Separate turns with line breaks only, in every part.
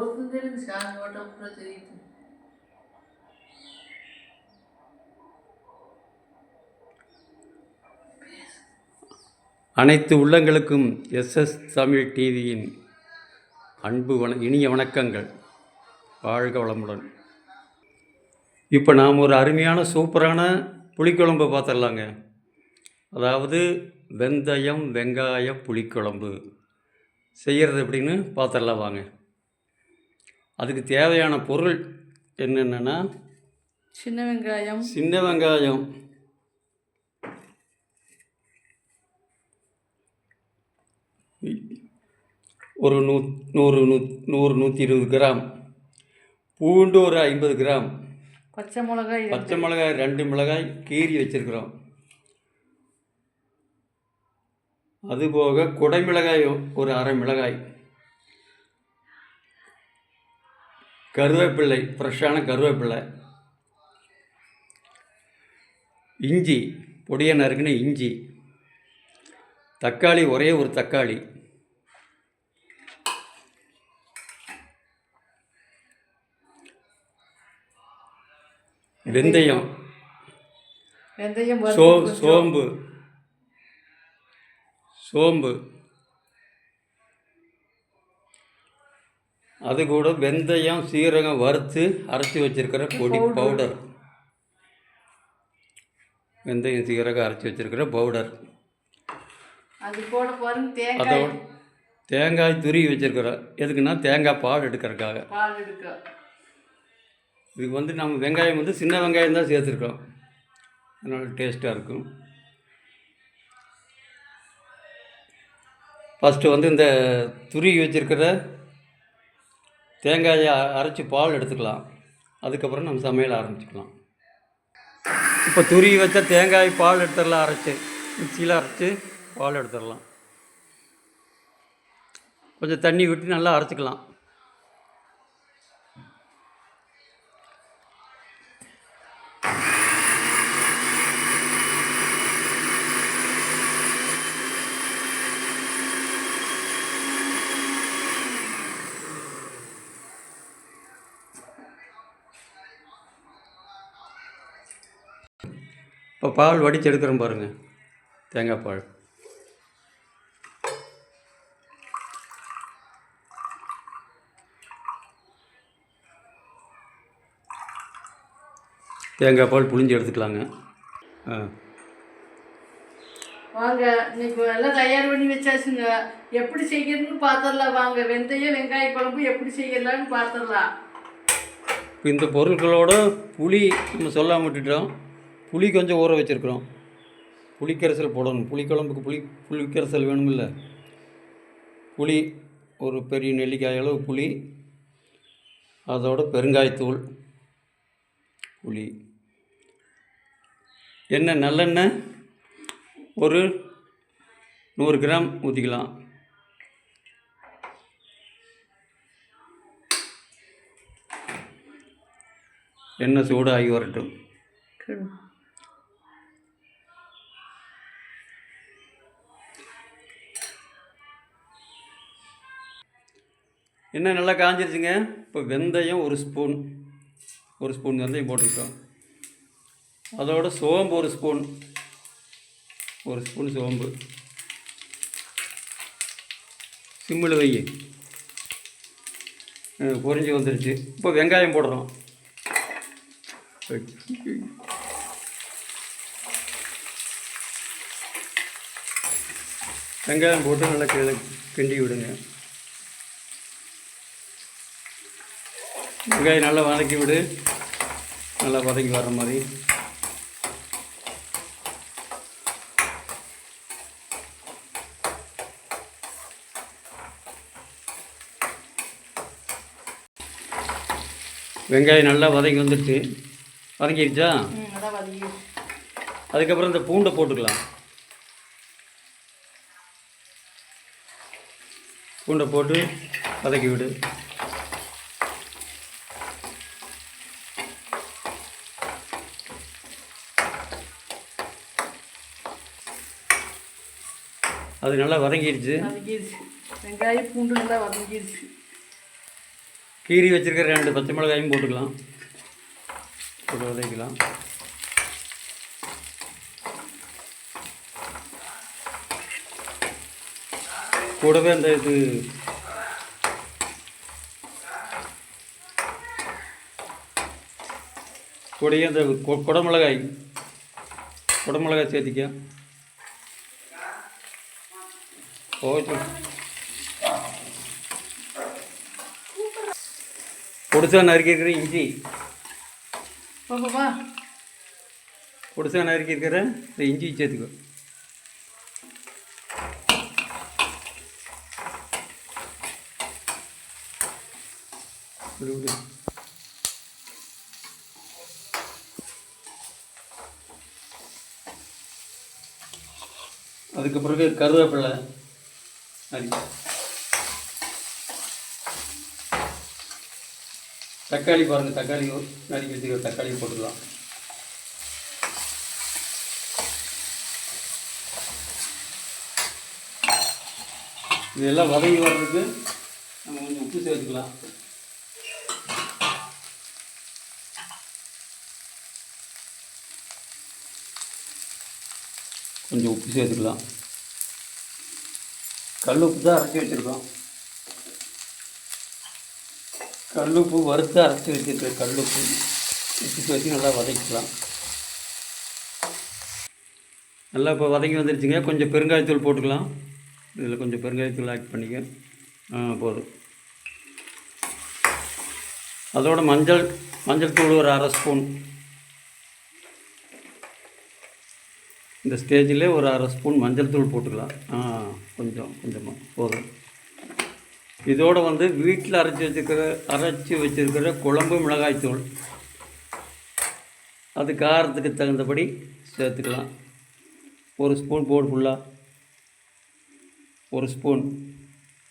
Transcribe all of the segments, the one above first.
దూరం తెలియదు చాలా నోట అప్పుడు తెలియదు
அனைத்து உள்ளங்களுக்கும் எஸ்எஸ் தமிழ் டிவியின் அன்பு வண இனிய வணக்கங்கள் வாழ்க வளமுடன் இப்போ நாம் ஒரு அருமையான சூப்பரான புளிக்குழம்பு பார்த்துடலாங்க அதாவது வெந்தயம் வெங்காய புளிக்குழம்பு செய்கிறது எப்படின்னு பார்த்துடலாம் வாங்க அதுக்கு தேவையான பொருள் என்னென்னா
சின்ன வெங்காயம்.
சின்ன வெங்காயம். ஒரு நூ நூறு நூ நூறு நூற்றி இருபது கிராம். பூண்டு ஒரு ஐம்பது கிராம்.
பச்சை மிளகாய்
பச்சை மிளகாய் ரெண்டு மிளகாய் கீறி வச்சுருக்குறோம். அதுபோக குடை மிளகாய் ஒரு அரை மிளகாய். கருவேப்பிள்ளை ஃப்ரெஷ்ஷான கருவேப்பிள்ளை. இஞ்சி பொடியை நறுக்குன இஞ்சி. தக்காளி ஒரே ஒரு தக்காளி. வெந்தயம்.
வெந்தயம்
சோ சோம்பு. சோம்பு. அது கூட வெந்தயம் சீரகம் வறுத்து அரைச்சி வச்சிருக்கிற பொடி. பவுடர் வெந்தயம் சீரகம் அரைச்சி வச்சிருக்கிற பவுடர்
அது கூட
அதோட தேங்காய் துருவி வச்சிருக்கிறோம் எதுக்குன்னா தேங்காய் பால் எடுக்கிறதுக்காக.
பால் எடுக்க.
இதுக்கு வந்து நம்ம வெங்காயம் வந்து சின்ன வெங்காயம் தான் சேர்த்துருக்கோம். அதனால் டேஸ்ட்டாக இருக்கும். ஃபஸ்ட்டு வந்து இந்த துருவி வச்சிருக்கிற தேங்காயை அரைச்சி பால் எடுத்துக்கலாம். அதுக்கப்புறம் நம்ம சமையல் ஆரம்பிச்சுக்கலாம். இப்போ துருவி வச்ச தேங்காய் பால் எடுத்துடலாம் அரைச்சி. மிக்சியில் அரைச்சி பால் எடுத்துடலாம். கொஞ்சம் தண்ணி விட்டு நல்லா அரைச்சிக்கலாம். இப்போ பால் வடித்து எடுக்கிறோம் பாருங்கள் தேங்காய் பால். தேங்காய் பால் புளிஞ்சு எடுத்துக்கலாங்க. ஆ.
வாங்க இன்னைக்கு எல்லாம் தயார் பண்ணி வச்சாச்சுங்க. எப்படி செய்யணும்னு பார்த்துடலாம் வாங்க வெந்தயம் வெங்காய குழம்பு எப்படி செய்யலாம்னு பார்த்துடலாம்
இப்போ இந்த பொருட்களோட புளி நம்ம சொல்லாம விட்டுட்டோம். புளி கொஞ்சம் ஊற வச்சுருக்குறோம். புளிக்கரைசல் போடணும். புளிக்குழம்புக்கு புளி புளிக்கரைசல் வேணுமில்ல. புளி ஒரு பெரிய நெல்லிக்காய் அளவு புளி அதோட பெருங்காயத்தூள் புளி. எண்ணெய் நல்லெண்ணெய் ஒரு நூறு கிராம் ஊற்றிக்கலாம் எண்ணெய் சூடாகி வரட்டும். என்ன நல்லா காஞ்சிருச்சுங்க? இப்போ வெந்தயம் ஒரு ஸ்பூன். ஒரு ஸ்பூன் வெந்தயம் போட்டுக்கிட்டோம். அதோட சோம்பு ஒரு ஸ்பூன். ஒரு ஸ்பூன் சோம்பு. சிம்மில் வை. பொறிஞ்சு பொரிஞ்சு வந்துருச்சு. இப்போ வெங்காயம் போடுறோம். வெங்காயம் போட்டு நல்லா கீழே கிண்டி விடுங்க. வெங்காயம் நல்லா வதக்கி விடு. நல்லா வதக்கி வர்ற மாதிரி. வெங்காயம் நல்லா வதங்கி வந்துடுச்சு வதங்கிடுச்சா
வதங்கி
அதுக்கப்புறம் இந்த பூண்டை போட்டுக்கலாம். பூண்டை போட்டு வதக்கி விடு. அது நல்லா வதங்கிடுச்சு.
வதங்கிடுச்சு. வெங்காயம் பூண்டு நல்லா வதங்கிடுச்சு.
கீரி வச்சிருக்கிற ரெண்டு பச்சை மிளகாயும் போட்டுக்கலாம். போட்டு வதக்கலாம் கூடவே அந்த இது கூடயே அந்த குடமிளகாய் குடமிளகாய் சேர்த்திக்க. ஓகே பொடிசா நறுக்கியிருக்கிற இஞ்சி. பொடிசா நறுக்கியிருக்கிற இந்த இஞ்சி சேர்த்துக்கோ. விடு, விடு. அதுக்கு பிறகு கருவேப்பிலை. நறுக்கி தக்காளி பாருங்கள் தக்காளி நறுக்கிறதுக்கு வச்சுக்கிற தக்காளி போட்டுக்கலாம். இதெல்லாம் வதங்கி வர்றதுக்கு நம்ம கொஞ்சம் உப்பு சேர்த்துக்கலாம். கொஞ்சம் உப்பு சேர்த்துக்கலாம். கல் உப்பு தான் அரைச்சி வச்சுருக்கோம். கல்லுப்பு வறுத்து அரைச்சி வச்சுருக்கேன் கல்லுப்பு. உப்பு வச்சு நல்லா வதக்கிக்கலாம். நல்லா இப்போ வதங்கி வந்துருச்சுங்க. கொஞ்சம் பெருங்காயத்தூள் போட்டுக்கலாம். இதில் கொஞ்சம் பெருங்காயத்தூள் ஆட் பண்ணிக்க. ஆ போதும். அதோட மஞ்சள் மஞ்சள் தூள் ஒரு அரை ஸ்பூன். இந்த ஸ்டேஜில் ஒரு அரை ஸ்பூன் மஞ்சள் தூள் போட்டுக்கலாம். ஆ. கொஞ்சம் கொஞ்சமாக போதும் இதோட வந்து வீட்டில் அரைச்சி வச்சுருக்கிற அரைச்சி வச்சுருக்கிற குழம்பு மிளகாய் தூள். அது காரத்துக்கு தகுந்தபடி சேர்த்துக்கலாம். ஒரு ஸ்பூன் போடு ஃபுல்லாக ஒரு ஸ்பூன்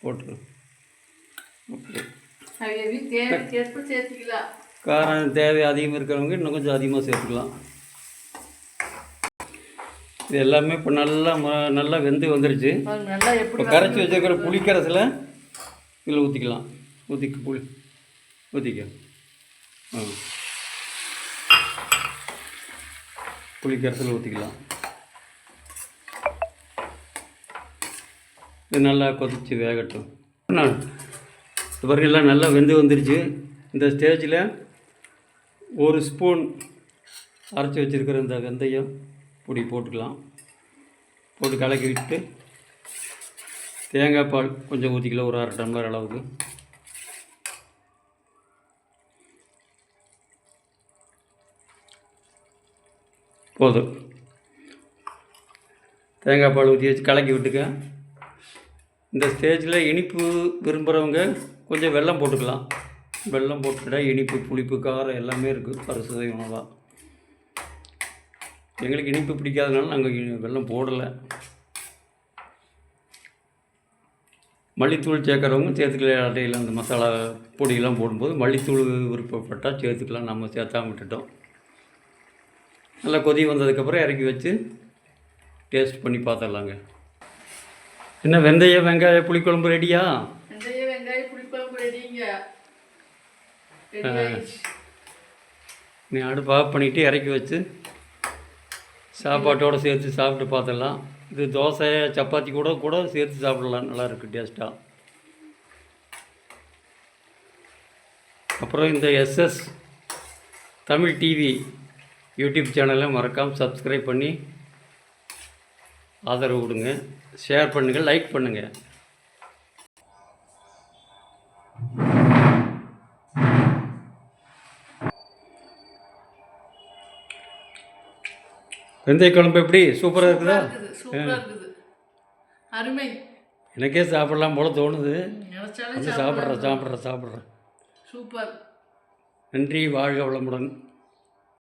போட்டுரு. காரம் தேவை அதிகம் இருக்கிறவங்க இன்னும் கொஞ்சம் அதிகமாக சேர்த்துக்கலாம். இது எல்லாமே இப்போ நல்லா நல்லா வெந்து வந்துருச்சு. இப்போ கரைச்சி வச்சிருக்கிற புளிக்கரசில் இதில் ஊற்றிக்கலாம் ஊற்றிக்க புளி ஊற்றிக்க ஆ. புளிக்கரசில் ஊற்றிக்கலாம் இது நல்லா கொதித்து வேகட்டும். நான் பாருங்க எல்லாம் நல்லா வெந்து வந்துருச்சு. இந்த ஸ்டேஜில் ஒரு ஸ்பூன் அரைச்சி வச்சுருக்கிற இந்த வெந்தயம். பொடி போட்டுக்கலாம். போட்டு கலக்கி விட்டு தேங்காய் பால் கொஞ்சம் ஊற்றிக்கலாம் ஒரு அரை டம்ளர் அளவுக்கு. போதும். தேங்காய் பால் ஊற்றி வச்சு கலக்கி விட்டுக்க. இந்த ஸ்டேஜில் இனிப்பு விரும்புகிறவங்க கொஞ்சம் வெல்லம் போட்டுக்கலாம். வெல்லம் போட்டுக்கிட்டா இனிப்பு புளிப்பு காரம் எல்லாமே இருக்குது பரிசுதை உணவாக எங்களுக்கு இனிப்பு பிடிக்காதனால நாங்கள் வெல்லம் போடலை. மல்லித்தூள் சேர்க்குறவங்க சேர்த்துக்கலாம் அட்டையில் அந்த மசாலா பொடியெல்லாம் போடும்போது மல்லித்தூள் விருப்பப்பட்டால் சேர்த்துக்கலாம் நம்ம சேர்த்தாம விட்டுட்டோம். நல்லா கொதி வந்ததுக்கப்புறம் இறக்கி வச்சு டேஸ்ட் பண்ணி பார்த்துடலாங்க. என்ன வெந்தயம் வெங்காய புளிக்குழம்பு ரெடியா
வெந்தய வெங்காய புளிக்குழம்பு ரெடிங்க ரெடி ஆயிடுச்சு.
நீ அடுப்பு ஆஃப் பண்ணிவிட்டு இறக்கி வச்சு சாப்பாட்டோடு சேர்த்து சாப்பிட்டு பார்த்துடலாம். இது தோசை சப்பாத்தி கூட கூட சேர்த்து சாப்பிடலாம். நல்லாயிருக்கு டேஸ்ட்டாக அப்புறம் இந்த எஸ்எஸ் தமிழ் டிவி யூடியூப் சேனலை மறக்காமல் சப்ஸ்கிரைப் பண்ணி ஆதரவு கொடுங்க. ஷேர் பண்ணுங்கள் லைக் பண்ணுங்கள் வெந்தய குழம்பு எப்படி? சூப்பராக இருக்குதா?
அருமை.
எனக்கே சாப்பிடலாம் போல தோணுது. வந்து சாப்பிட்றேன் சாப்பிட்றேன் சாப்பிட்றேன்.
சூப்பர்.
நன்றி வாழ்க வளமுடன்.